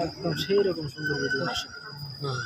একদম সেই রকম সুন্দর ভিডিও আসে হ্যাঁ।